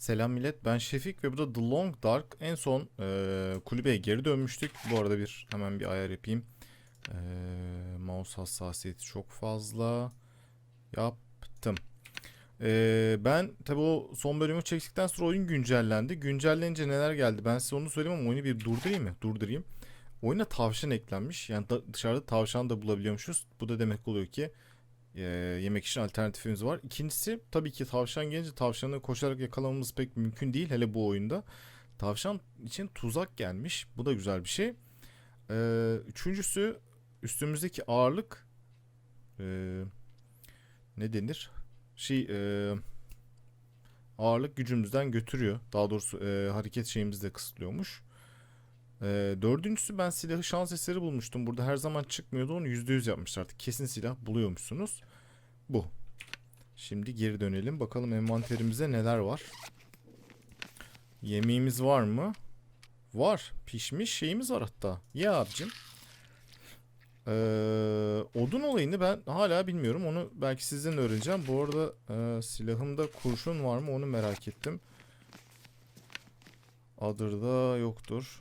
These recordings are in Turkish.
Selam millet ben Şefik ve bu da The Long Dark. En son e, kulübeye geri dönmüştük. Bu arada bir hemen bir ayar yapayım. E, mouse hassasiyeti çok fazla. Yaptım. E, ben tabi o son bölümü çektikten sonra oyun güncellendi. Güncellenince neler geldi ben size onu söyleyeyim ama oyunu bir durdurayım mı? Durdurayım. Oyuna tavşan eklenmiş. Yani da- dışarıda tavşan da bulabiliyormuşuz. Bu da demek oluyor ki e, yemek için alternatifimiz var. İkincisi tabii ki tavşan gelince tavşanı koşarak yakalamamız pek mümkün değil hele bu oyunda. Tavşan için tuzak gelmiş. Bu da güzel bir şey. E, üçüncüsü üstümüzdeki ağırlık e, ne denir? Şey e, ağırlık gücümüzden götürüyor. Daha doğrusu e, hareket şeyimizi de kısıtlıyormuş. Ee, dördüncüsü ben silahı şans eseri bulmuştum. Burada her zaman çıkmıyordu. Onu %100 yapmışlar artık. Kesin silah buluyormuşsunuz. Bu. Şimdi geri dönelim. Bakalım envanterimize neler var. Yemeğimiz var mı? Var. Pişmiş şeyimiz var hatta. Ye abicim. Ee, odun olayını ben hala bilmiyorum. Onu belki sizden öğreneceğim. Bu arada e, silahımda kurşun var mı onu merak ettim. Other'da yoktur.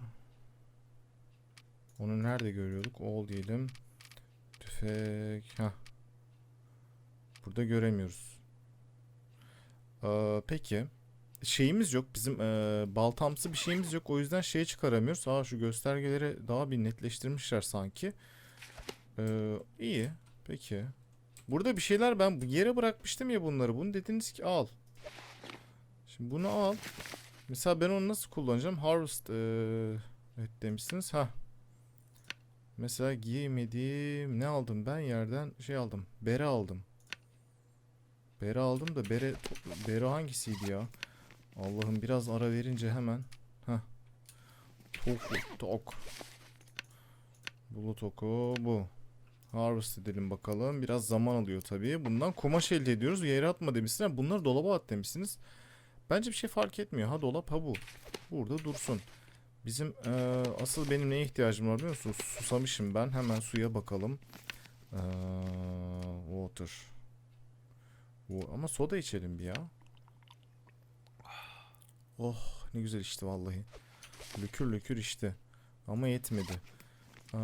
Onu nerede görüyorduk? All diyelim. Tüfek. Heh. Burada göremiyoruz. Ee, peki. Şeyimiz yok. Bizim ee, baltamsı bir şeyimiz yok. O yüzden şey çıkaramıyoruz. Aa şu göstergeleri daha bir netleştirmişler sanki. Ee, iyi. Peki. Burada bir şeyler ben yere bırakmıştım ya bunları. Bunu dediniz ki al. Şimdi bunu al. Mesela ben onu nasıl kullanacağım? Harvest ee, evet demişsiniz. Ha. Mesela giymediğim ne aldım ben yerden şey aldım. Bere aldım. Bere aldım da bere bere hangisiydi ya? Allah'ım biraz ara verince hemen. Ha. Tok tok. Bulut oku bu. Harvest edelim bakalım. Biraz zaman alıyor tabii. Bundan kumaş elde ediyoruz. Yere atma demişsiniz. Bunları dolaba at demişsiniz. Bence bir şey fark etmiyor. Ha dolap ha bu. Burada dursun. Bizim eee, asıl benim neye ihtiyacım var biliyor musunuz? Susamışım ben. Hemen suya bakalım. Eee, water. Bu- Ama soda içelim bir ya. Oh ne güzel içti vallahi. Lükür lükür içti. Ama yetmedi. Eee,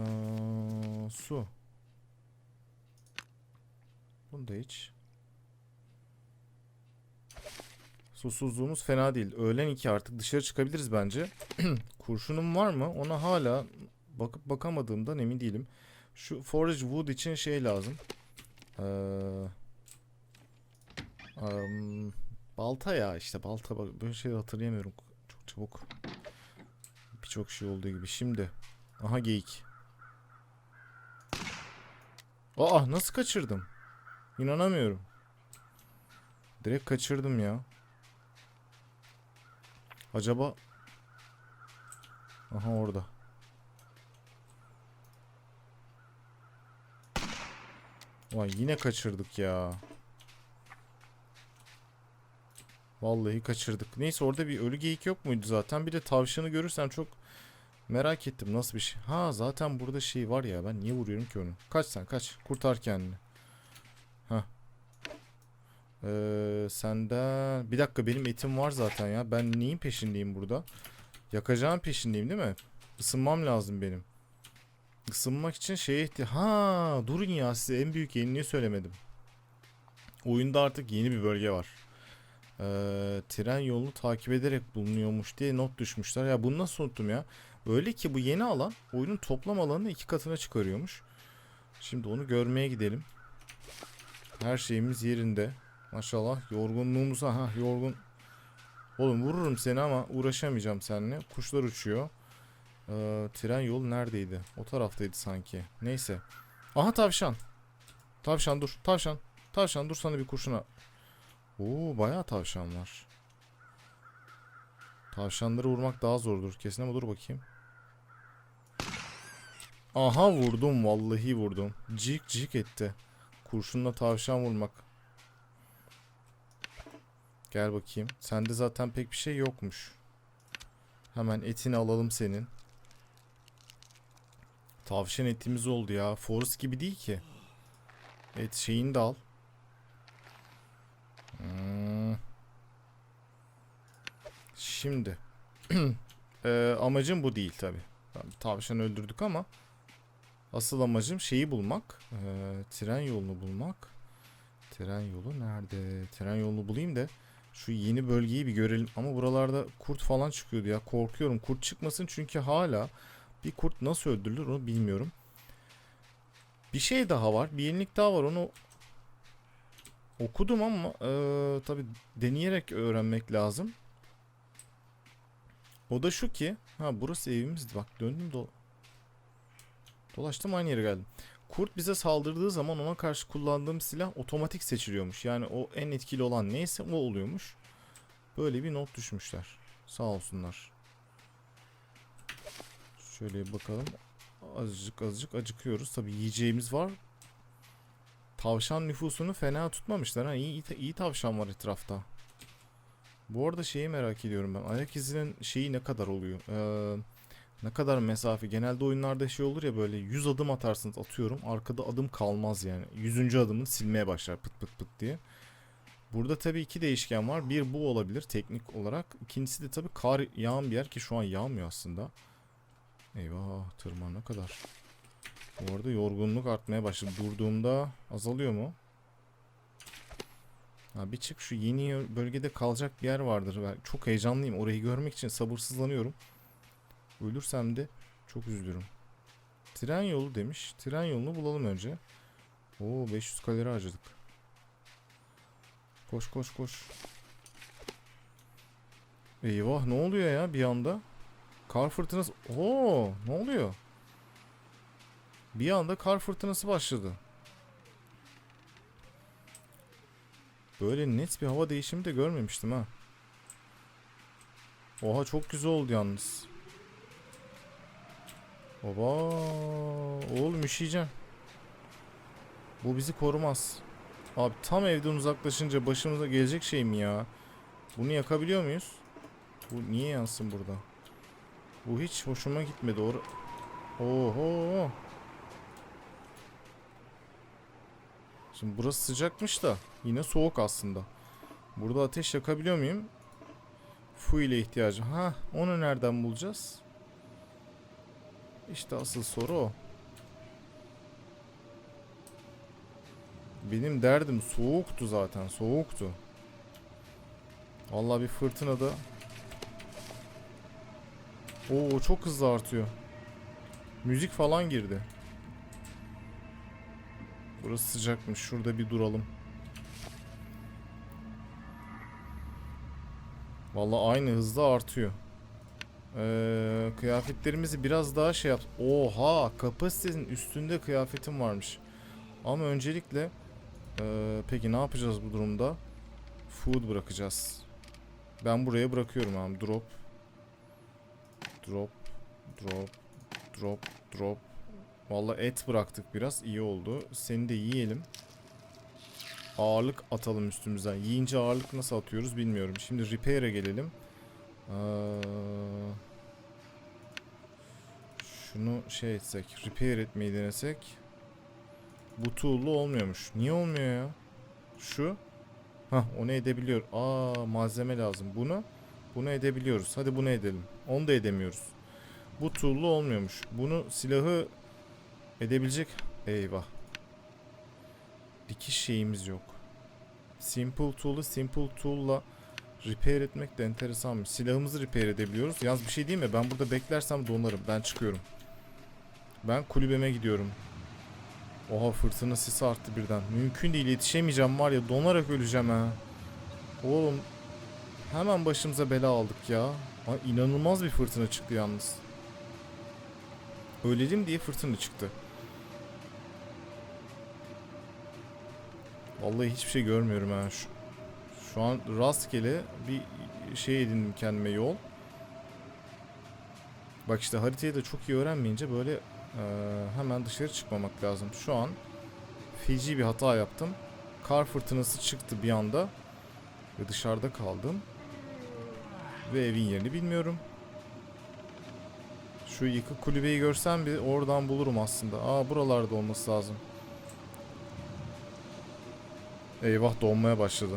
su. Bunu da iç. Susuzluğumuz fena değil. Öğlen iki artık dışarı çıkabiliriz bence. Kurşunum var mı? Ona hala bakıp bakamadığımdan emin değilim. Şu forage wood için şey lazım. Ee, am, balta ya işte balta böyle şey hatırlayamıyorum çok çabuk. Birçok şey olduğu gibi. Şimdi aha geyik. Aa nasıl kaçırdım? İnanamıyorum. Direkt kaçırdım ya. Acaba Aha orada. Vay yine kaçırdık ya. Vallahi kaçırdık. Neyse orada bir ölü geyik yok muydu zaten? Bir de tavşanı görürsem çok merak ettim nasıl bir şey. Ha zaten burada şey var ya ben niye vuruyorum ki onu? Kaç sen kaç. Kurtar kendini. Ha. Ee, senden... Bir dakika benim etim var zaten ya. Ben neyin peşindeyim burada? Yakacağım peşindeyim değil mi? Isınmam lazım benim. Isınmak için şeye ihtiyaç... Ha, durun ya size en büyük yeniliği söylemedim. Oyunda artık yeni bir bölge var. Ee, tren yolunu takip ederek bulunuyormuş diye not düşmüşler. Ya bunu nasıl unuttum ya? Öyle ki bu yeni alan oyunun toplam alanını iki katına çıkarıyormuş. Şimdi onu görmeye gidelim. Her şeyimiz yerinde. Maşallah yorgunluğumuz ha yorgun. Oğlum vururum seni ama uğraşamayacağım seninle. Kuşlar uçuyor. Ee, tren yolu neredeydi? O taraftaydı sanki. Neyse. Aha tavşan. Tavşan dur. Tavşan. Tavşan dur sana bir kurşuna. Oo bayağı tavşan var. Tavşanları vurmak daha zordur kesin ama dur bakayım. Aha vurdum vallahi vurdum. Cik cik etti. Kurşunla tavşan vurmak. Gel bakayım. Sende zaten pek bir şey yokmuş. Hemen etini alalım senin. Tavşan etimiz oldu ya. Forest gibi değil ki. Et şeyini de al. Hmm. Şimdi Eee, amacım bu değil tabi. Tavşan öldürdük ama asıl amacım şeyi bulmak. Eee, tren yolunu bulmak. Tren yolu nerede? Tren yolunu bulayım da şu yeni bölgeyi bir görelim. Ama buralarda kurt falan çıkıyordu ya. Korkuyorum kurt çıkmasın çünkü hala bir kurt nasıl öldürülür onu bilmiyorum. Bir şey daha var. Bir yenilik daha var. Onu okudum ama eee tabi deneyerek öğrenmek lazım. O da şu ki, ha burası evimizdi bak döndüm do dolaştım aynı yere geldim. Kurt bize saldırdığı zaman ona karşı kullandığım silah otomatik seçiliyormuş. Yani o en etkili olan neyse o oluyormuş. Böyle bir not düşmüşler. Sağ olsunlar. Şöyle bakalım. Azıcık azıcık acıkıyoruz. Tabi yiyeceğimiz var. Tavşan nüfusunu fena tutmamışlar. Ha, iyi, iyi tavşan var etrafta. Bu arada şeyi merak ediyorum ben. Ayak izinin şeyi ne kadar oluyor? Ee, ne kadar mesafe? Genelde oyunlarda şey olur ya böyle 100 adım atarsınız atıyorum. Arkada adım kalmaz yani. 100. adımını silmeye başlar pıt pıt pıt diye. Burada tabii iki değişken var. Bir bu olabilir teknik olarak. İkincisi de tabii kar yağan bir yer ki şu an yağmıyor aslında. Eyvah tırman ne kadar. Bu arada yorgunluk artmaya başladı. Durduğumda azalıyor mu? Ha bir çık şu yeni bölgede kalacak bir yer vardır. Ben çok heyecanlıyım. Orayı görmek için sabırsızlanıyorum. Ölürsem de çok üzülürüm. Tren yolu demiş. Tren yolunu bulalım önce. Oo 500 kalori harcadık. Koş koş koş. Eyvah ne oluyor ya bir anda? Kar fırtınası. Oo ne oluyor? Bir anda kar fırtınası başladı. Böyle net bir hava değişimi de görmemiştim ha. Oha çok güzel oldu yalnız. Baba oğlum üşüyeceğim. Bu bizi korumaz. Abi tam evden uzaklaşınca başımıza gelecek şey mi ya? Bunu yakabiliyor muyuz? Bu niye yansın burada? Bu hiç hoşuma gitmedi. Or Oho. Şimdi burası sıcakmış da yine soğuk aslında. Burada ateş yakabiliyor muyum? Fu ile ihtiyacı. Ha, onu nereden bulacağız? İşte asıl soru o. Benim derdim soğuktu zaten, soğuktu. Vallahi bir fırtınada Oo çok hızlı artıyor. Müzik falan girdi. Burası sıcakmış. Şurada bir duralım. Vallahi aynı hızda artıyor. Ee, kıyafetlerimizi biraz daha şey yap. Oha, kapasitenin üstünde kıyafetim varmış. Ama öncelikle ee, peki ne yapacağız bu durumda? Food bırakacağız. Ben buraya bırakıyorum abi. Drop. Drop. Drop. Drop. Drop. Vallahi et bıraktık biraz. iyi oldu. Seni de yiyelim. Ağırlık atalım üstümüzden. Yiyince ağırlık nasıl atıyoruz bilmiyorum. Şimdi repair'e gelelim. Ee, şunu şey etsek. Repair etmeyi denesek. Bu tool'lu olmuyormuş. Niye olmuyor ya? Şu. Hah onu edebiliyor. Aa malzeme lazım. Bunu. Bunu edebiliyoruz. Hadi bunu edelim. Onu da edemiyoruz. Bu tool'lu olmuyormuş. Bunu silahı edebilecek. Eyvah. Dikiş şeyimiz yok. Simple tool'u simple tool'la repair etmek de enteresanmış. Silahımızı repair edebiliyoruz. Yalnız bir şey değil mi? Ben burada beklersem donarım. Ben çıkıyorum. Ben kulübeme gidiyorum. Oha fırtına sesi arttı birden. Mümkün değil yetişemeyeceğim var ya donarak öleceğim ha. Oğlum hemen başımıza bela aldık ya. Ha, inanılmaz bir fırtına çıktı yalnız. Ölelim diye fırtına çıktı. Vallahi hiçbir şey görmüyorum ha. Şu, şu an rastgele bir şey edindim kendime yol. Bak işte haritayı da çok iyi öğrenmeyince böyle e, hemen dışarı çıkmamak lazım. Şu an feci bir hata yaptım. Kar fırtınası çıktı bir anda. Ve dışarıda kaldım. Ve evin yerini bilmiyorum. Şu yıkık kulübeyi görsem bir oradan bulurum aslında. Aa buralarda olması lazım. Eyvah donmaya başladı.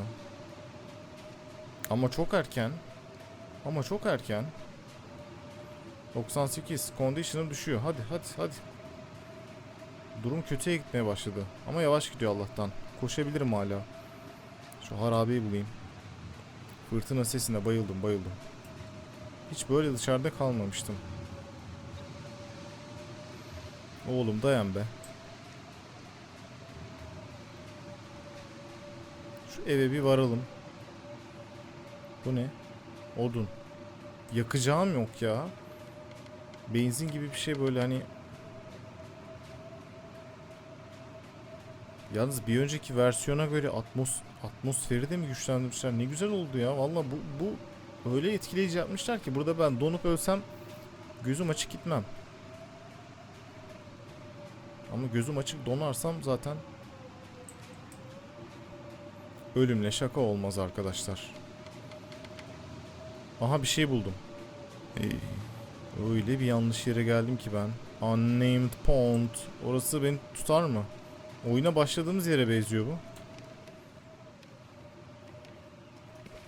Ama çok erken. Ama çok erken. 98. Condition'ı düşüyor. Hadi hadi hadi. Durum kötüye gitmeye başladı. Ama yavaş gidiyor Allah'tan. Koşabilirim hala. Şu harabeyi bulayım. Fırtına sesine bayıldım bayıldım. Hiç böyle dışarıda kalmamıştım. Oğlum dayan be. Şu eve bir varalım. Bu ne? Odun. Yakacağım yok ya. Benzin gibi bir şey böyle hani. Yalnız bir önceki versiyona göre atmos atmosferi de mi güçlendirmişler? Ne güzel oldu ya. Valla bu bu öyle etkileyici yapmışlar ki burada ben donup ölsem gözüm açık gitmem. Ama gözüm açık donarsam zaten ölümle şaka olmaz arkadaşlar. Aha bir şey buldum. Ey, öyle bir yanlış yere geldim ki ben. Unnamed Pond. Orası beni tutar mı? Oyuna başladığımız yere benziyor bu.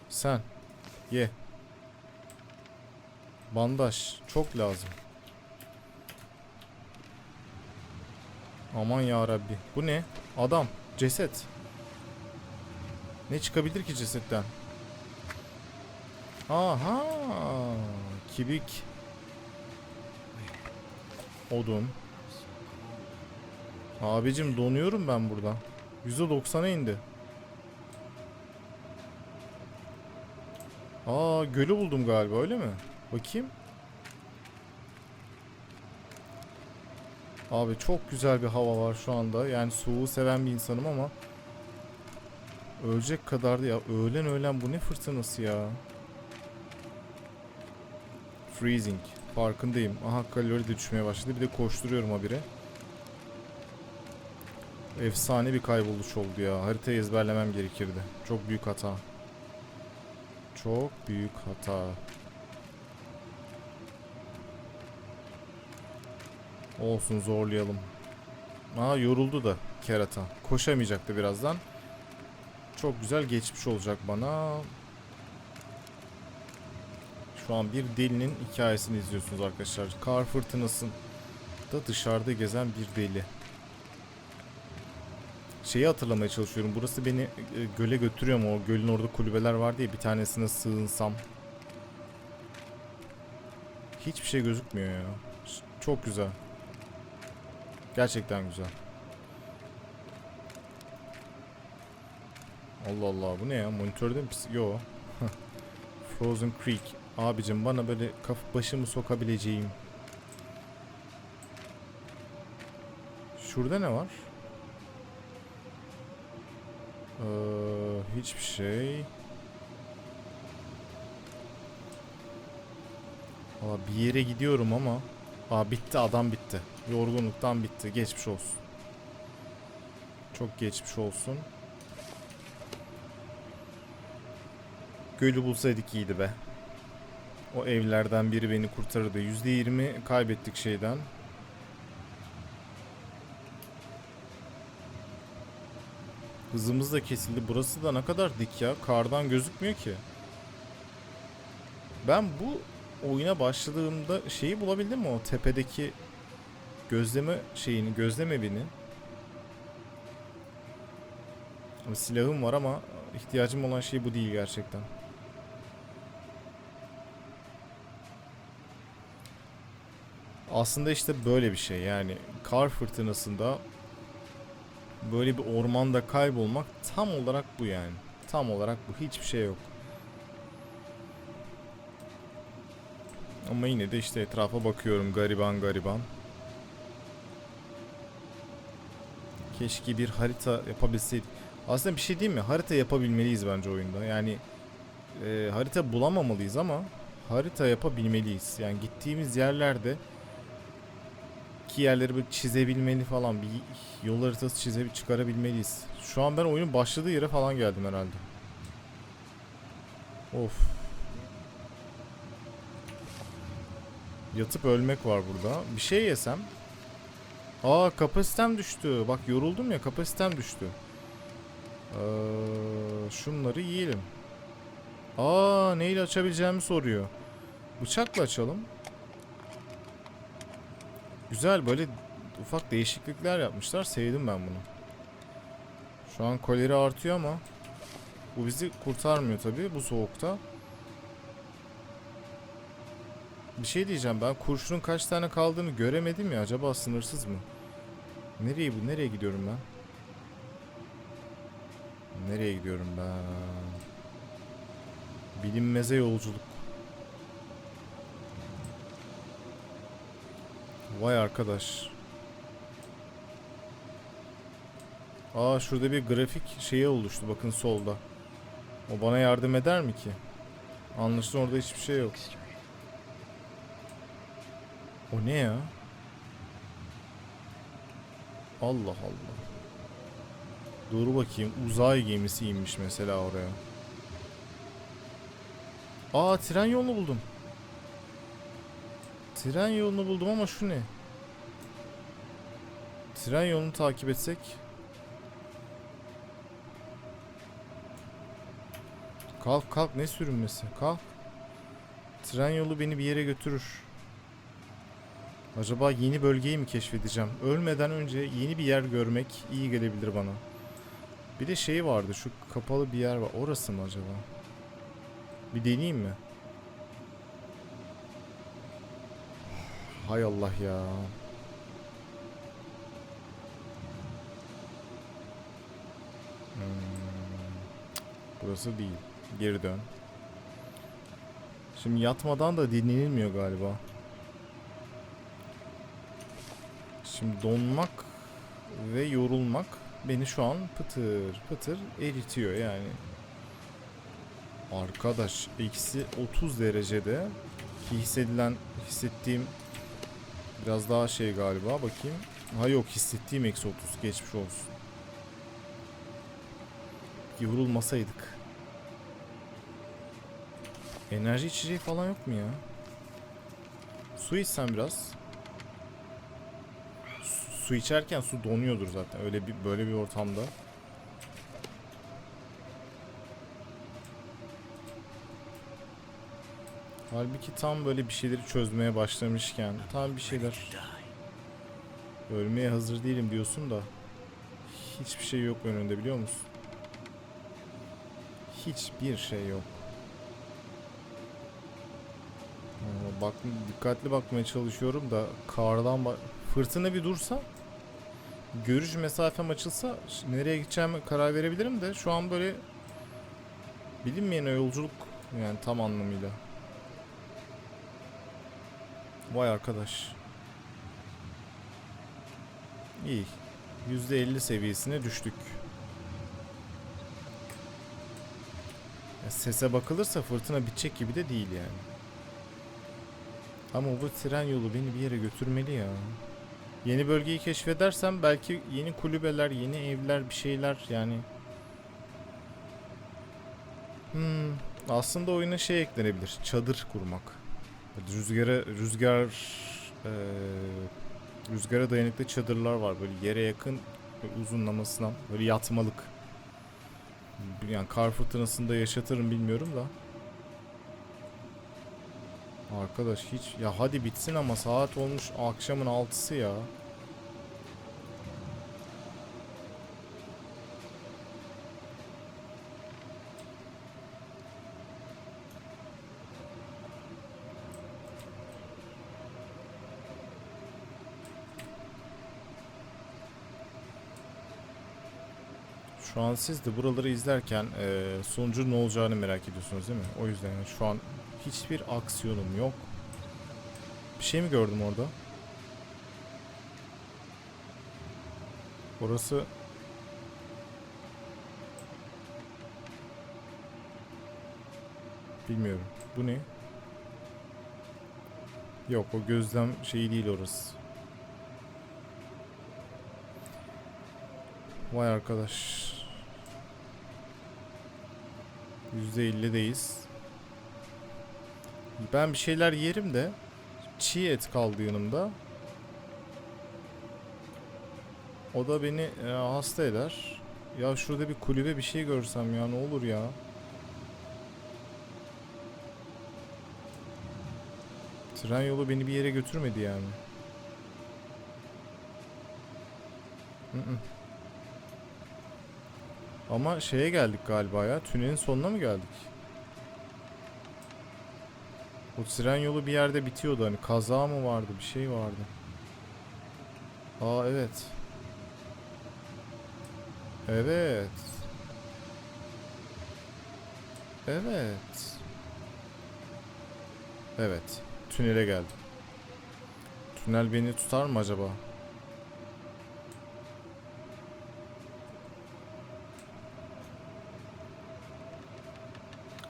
Sen. Ye. Bandaj. Çok lazım. Aman ya Rabbi. Bu ne? Adam. Ceset. Ne çıkabilir ki cesetten? Aha. Kibik. Odun. Abicim donuyorum ben burada. %90'a indi. Aa gölü buldum galiba öyle mi? Bakayım. Abi çok güzel bir hava var şu anda. Yani soğuğu seven bir insanım ama ölecek kadardı ya. Öğlen öğlen bu ne fırtınası ya. Freezing. Farkındayım. Aha kalori de düşmeye başladı. Bir de koşturuyorum habire. Efsane bir kayboluş oldu ya. Haritayı ezberlemem gerekirdi. Çok büyük hata. Çok büyük hata. Olsun zorlayalım. Aa yoruldu da kerata. Koşamayacaktı birazdan. Çok güzel geçmiş olacak bana. Şu an bir delinin hikayesini izliyorsunuz arkadaşlar. Kar fırtınasında dışarıda gezen bir deli. Şeyi hatırlamaya çalışıyorum. Burası beni e, göle götürüyor mu? O gölün orada kulübeler var diye bir tanesine sığınsam. Hiçbir şey gözükmüyor ya. Çok güzel. Gerçekten güzel. Allah Allah bu ne ya? Monitörde mi? pis- Yo. Frozen Creek. Abicim bana böyle kaf başımı sokabileceğim. Şurada ne var? Ee, hiçbir şey. Aa, bir yere gidiyorum ama. Aa bitti adam bitti. Yorgunluktan bitti. Geçmiş olsun. Çok geçmiş olsun. Gölü bulsaydık iyiydi be. O evlerden biri beni kurtarırdı. %20 kaybettik şeyden. Hızımız da kesildi. Burası da ne kadar dik ya. Kardan gözükmüyor ki. Ben bu oyuna başladığımda şeyi bulabildim mi o tepedeki gözleme şeyini, gözlem evini. Silahım var ama ihtiyacım olan şey bu değil gerçekten. Aslında işte böyle bir şey yani kar fırtınasında böyle bir ormanda kaybolmak tam olarak bu yani. Tam olarak bu hiçbir şey yok. Ama yine de işte etrafa bakıyorum gariban gariban. Keşke bir harita yapabilseydik. Aslında bir şey değil mi? Harita yapabilmeliyiz bence oyunda. Yani e, harita bulamamalıyız ama harita yapabilmeliyiz. Yani gittiğimiz yerlerde ki yerleri böyle çizebilmeli falan bir yol haritası çize çıkarabilmeliyiz. Şu an ben oyunun başladığı yere falan geldim herhalde. Of. Yatıp ölmek var burada. Bir şey yesem. Aa kapasitem düştü. Bak yoruldum ya kapasitem düştü. Ee, şunları yiyelim. Aa neyle açabileceğimi soruyor. Bıçakla açalım. Güzel böyle ufak değişiklikler yapmışlar. Sevdim ben bunu. Şu an koleri artıyor ama bu bizi kurtarmıyor tabii bu soğukta. Bir şey diyeceğim ben kurşunun kaç tane kaldığını göremedim ya acaba sınırsız mı? Nereye bu? Nereye gidiyorum ben? Nereye gidiyorum ben? Bilinmeze yolculuk. Vay arkadaş. Aa şurada bir grafik şeyi oluştu bakın solda. O bana yardım eder mi ki? Anlaşılan orada hiçbir şey yok. O ne ya? Allah Allah. Dur bakayım uzay gemisi inmiş mesela oraya. Aa tren yolunu buldum. Tren yolunu buldum ama şu ne? Tren yolunu takip etsek. Kalk kalk ne sürünmesi? Kalk. Tren yolu beni bir yere götürür. Acaba yeni bölgeyi mi keşfedeceğim? Ölmeden önce yeni bir yer görmek iyi gelebilir bana. Bir de şey vardı şu kapalı bir yer var. Orası mı acaba? Bir deneyeyim mi? Hay Allah ya. Hmm. Burası değil. Geri dön. Şimdi yatmadan da dinlenilmiyor galiba. Şimdi donmak ve yorulmak beni şu an pıtır pıtır eritiyor yani. Arkadaş eksi 30 derecede hissedilen hissettiğim biraz daha şey galiba bakayım. Ha yok hissettiğim eksi 30 geçmiş olsun. Yorulmasaydık. Enerji içeceği falan yok mu ya? Su içsen biraz. Su, su içerken su donuyordur zaten öyle bir böyle bir ortamda. Halbuki tam böyle bir şeyleri çözmeye başlamışken tam bir şeyler ölmeye hazır değilim diyorsun da hiçbir şey yok önünde biliyor musun? Hiçbir şey yok. Bak dikkatli bakmaya çalışıyorum da kardan bak fırtına bir dursa görüş mesafem açılsa nereye gideceğime karar verebilirim de şu an böyle bilinmeyen yolculuk yani tam anlamıyla. Vay arkadaş. İyi. %50 seviyesine düştük. Ya sese bakılırsa fırtına bitecek gibi de değil yani. Ama bu tren yolu beni bir yere götürmeli ya. Yeni bölgeyi keşfedersem belki yeni kulübeler, yeni evler, bir şeyler yani. Hmm, aslında oyuna şey eklenebilir. Çadır kurmak. Rüzgara rüzgar eee, rüzgara dayanıklı çadırlar var böyle yere yakın uzunlamasına böyle yatmalık. Yani kar fırtınasında yaşatırım bilmiyorum da. Arkadaş hiç ya hadi bitsin ama saat olmuş akşamın altısı ya. Şu an siz de buraları izlerken eee sonucu ne olacağını merak ediyorsunuz değil mi? O yüzden yani şu an hiçbir aksiyonum yok. Bir şey mi gördüm orada? Orası Bilmiyorum. Bu ne? Yok o gözlem şeyi değil orası. Vay arkadaş. %50'deyiz. Ben bir şeyler yerim de çiğ et kaldı yanımda. O da beni e, hasta eder. Ya şurada bir kulübe bir şey görsem ya ne olur ya. Tren yolu beni bir yere götürmedi yani. Ama şeye geldik galiba ya. Tünelin sonuna mı geldik? O tren yolu bir yerde bitiyordu hani kaza mı vardı bir şey vardı. Aa evet. Evet. Evet. Evet. Tünele geldim. Tünel beni tutar mı acaba?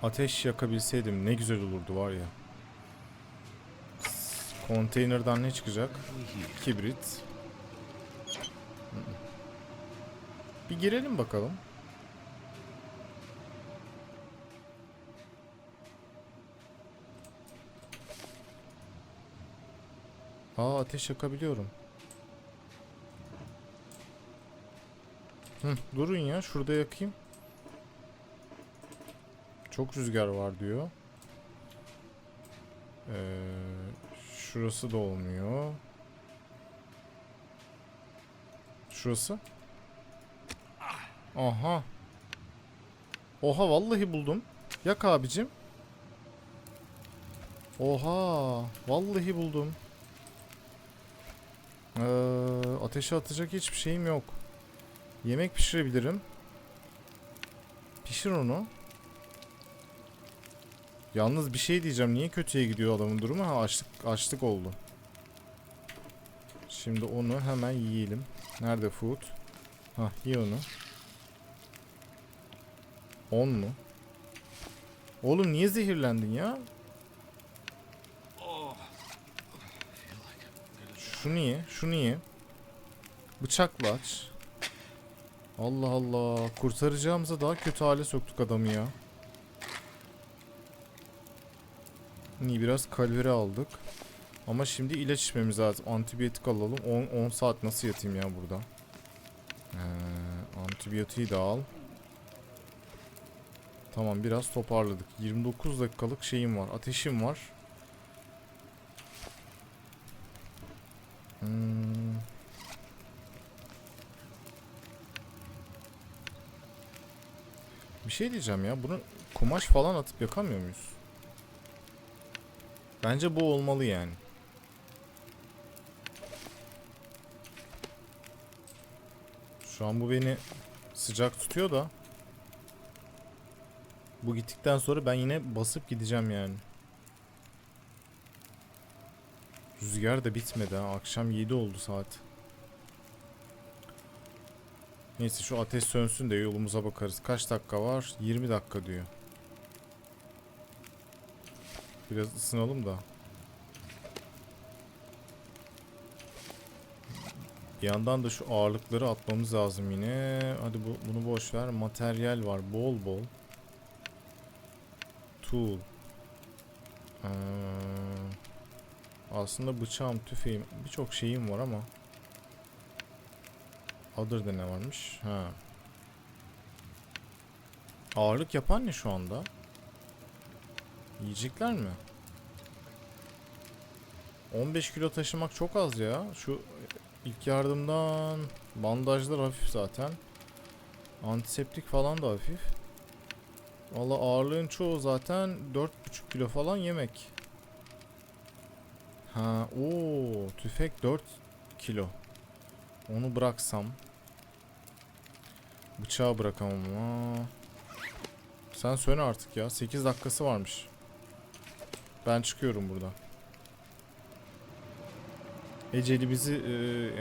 Ateş yakabilseydim ne güzel olurdu var ya. Konteynerden ne çıkacak? Kibrit. Bir girelim bakalım. Aa ateş yakabiliyorum. Hı, durun ya şurada yakayım. Çok rüzgar var diyor. Ee, şurası da olmuyor. Şurası. Aha. Oha vallahi buldum. Yak abicim. Oha. Vallahi buldum. Ee, ateşe atacak hiçbir şeyim yok. Yemek pişirebilirim. Pişir onu. Yalnız bir şey diyeceğim. Niye kötüye gidiyor adamın durumu? Ha açlık, açlık oldu. Şimdi onu hemen yiyelim. Nerede food? Ha ye onu. 10 mu? Oğlum niye zehirlendin ya? Şu niye? Şu niye? Bıçakla aç. Allah Allah. Kurtaracağımıza daha kötü hale soktuk adamı ya. İyi biraz kalori aldık. Ama şimdi ilaç içmemiz lazım. Antibiyotik alalım. 10, 10 saat nasıl yatayım ya burada? Ee, antibiyotiği de al. Tamam biraz toparladık. 29 dakikalık şeyim var. Ateşim var. Hmm. Bir şey diyeceğim ya. Bunu kumaş falan atıp yakamıyor muyuz? Bence bu olmalı yani. Şu an bu beni sıcak tutuyor da. Bu gittikten sonra ben yine basıp gideceğim yani. Rüzgar da bitmedi ha. Akşam 7 oldu saat. Neyse şu ateş sönsün de yolumuza bakarız. Kaç dakika var? 20 dakika diyor. Biraz ısınalım da. Bir yandan da şu ağırlıkları atmamız lazım yine. Hadi bu, bunu boş ver. Materyal var bol bol. Tool. Ee, aslında bıçağım, tüfeğim, birçok şeyim var ama. Other'da ne varmış? Ha. Ağırlık yapan ne şu anda? Yiyecekler mi? 15 kilo taşımak çok az ya. Şu ilk yardımdan bandajlar hafif zaten. Antiseptik falan da hafif. Valla ağırlığın çoğu zaten 4,5 kilo falan yemek. Ha, o tüfek 4 kilo. Onu bıraksam. Bıçağı bırakamam ama. Sen söyle artık ya. 8 dakikası varmış. Ben çıkıyorum burada. Eceli bizi e,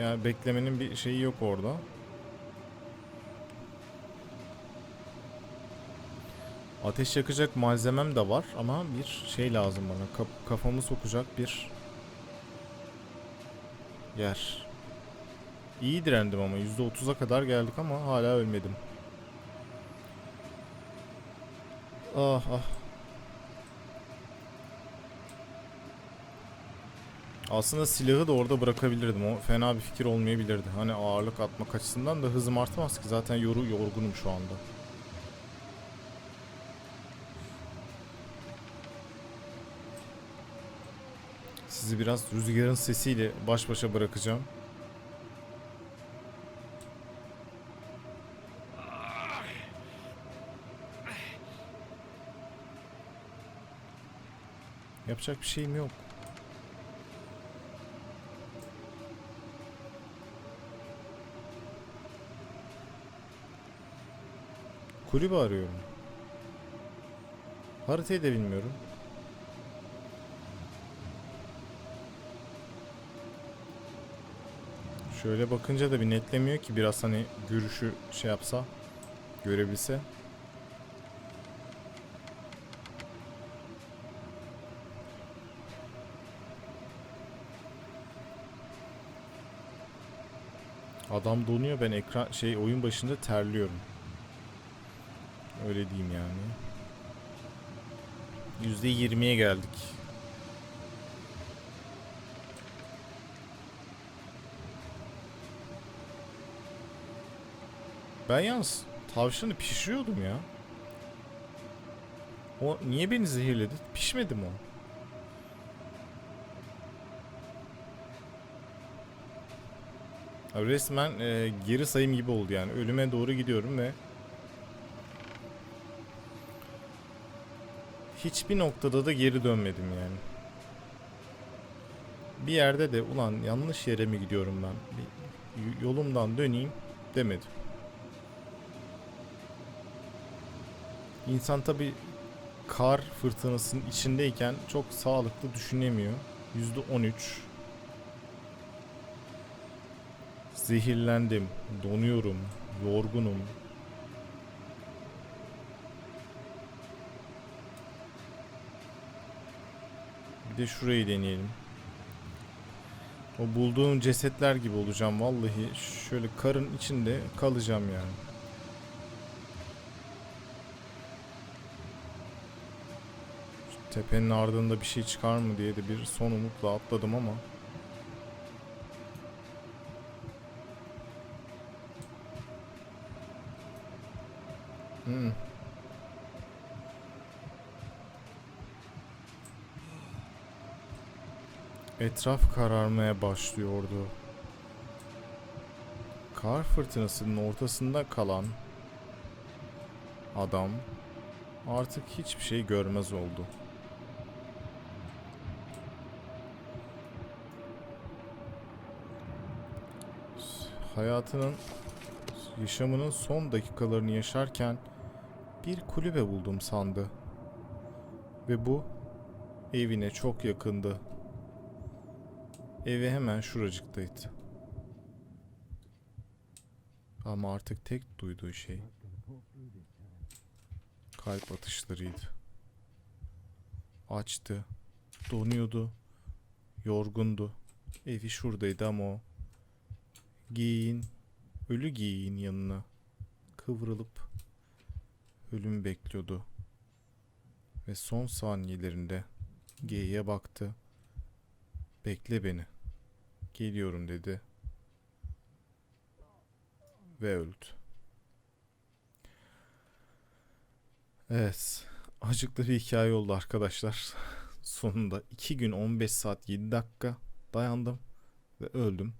yani beklemenin bir şeyi yok orada. Ateş yakacak malzemem de var ama bir şey lazım bana. Kaf- kafamı sokacak bir yer. İyi direndim ama %30'a kadar geldik ama hala ölmedim. Ah ah. Aslında silahı da orada bırakabilirdim. O fena bir fikir olmayabilirdi. Hani ağırlık atmak açısından da hızım artmaz ki. Zaten yoru yorgunum şu anda. Sizi biraz rüzgarın sesiyle baş başa bırakacağım. Yapacak bir şeyim yok. Kulübe arıyorum. Haritayı da bilmiyorum. Şöyle bakınca da bir netlemiyor ki biraz hani görüşü şey yapsa, görebilse. Adam donuyor ben ekran şey oyun başında terliyorum. Öyle diyeyim yani. %20'ye geldik. Ben yalnız tavşanı pişiriyordum ya. O niye beni zehirledi? Pişmedi mi o? Resmen e, geri sayım gibi oldu yani. Ölüme doğru gidiyorum ve hiçbir noktada da geri dönmedim yani. Bir yerde de ulan yanlış yere mi gidiyorum ben? Bir yolumdan döneyim demedim. İnsan tabi kar fırtınasının içindeyken çok sağlıklı düşünemiyor. %13 Zehirlendim, donuyorum, yorgunum. De şurayı deneyelim. O bulduğum cesetler gibi olacağım vallahi. Şöyle karın içinde kalacağım yani. Tepenin ardında bir şey çıkar mı diye de bir son umutla atladım ama. Hmm. Etraf kararmaya başlıyordu. Kar fırtınasının ortasında kalan adam artık hiçbir şey görmez oldu. Hayatının yaşamının son dakikalarını yaşarken bir kulübe buldum sandı. Ve bu evine çok yakındı. Evi hemen şuracıktaydı. Ama artık tek duyduğu şey kalp atışlarıydı. Açtı, donuyordu, yorgundu. Evi şuradaydı ama o giyin, ölü giyin yanına kıvrılıp ölüm bekliyordu. Ve son saniyelerinde G'ye baktı. Bekle beni. Geliyorum dedi. Ve öldü. Evet. Acıklı bir hikaye oldu arkadaşlar. Sonunda 2 gün 15 saat 7 dakika dayandım ve öldüm.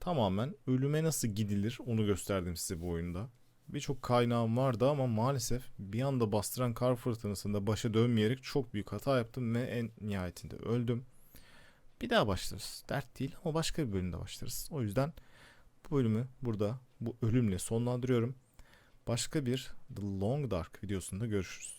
Tamamen ölüme nasıl gidilir onu gösterdim size bu oyunda. Birçok kaynağım vardı ama maalesef bir anda bastıran kar fırtınasında başa dönmeyerek çok büyük hata yaptım ve en nihayetinde öldüm. Bir daha başlarız. Dert değil ama başka bir bölümde başlarız. O yüzden bu bölümü burada bu ölümle sonlandırıyorum. Başka bir The Long Dark videosunda görüşürüz.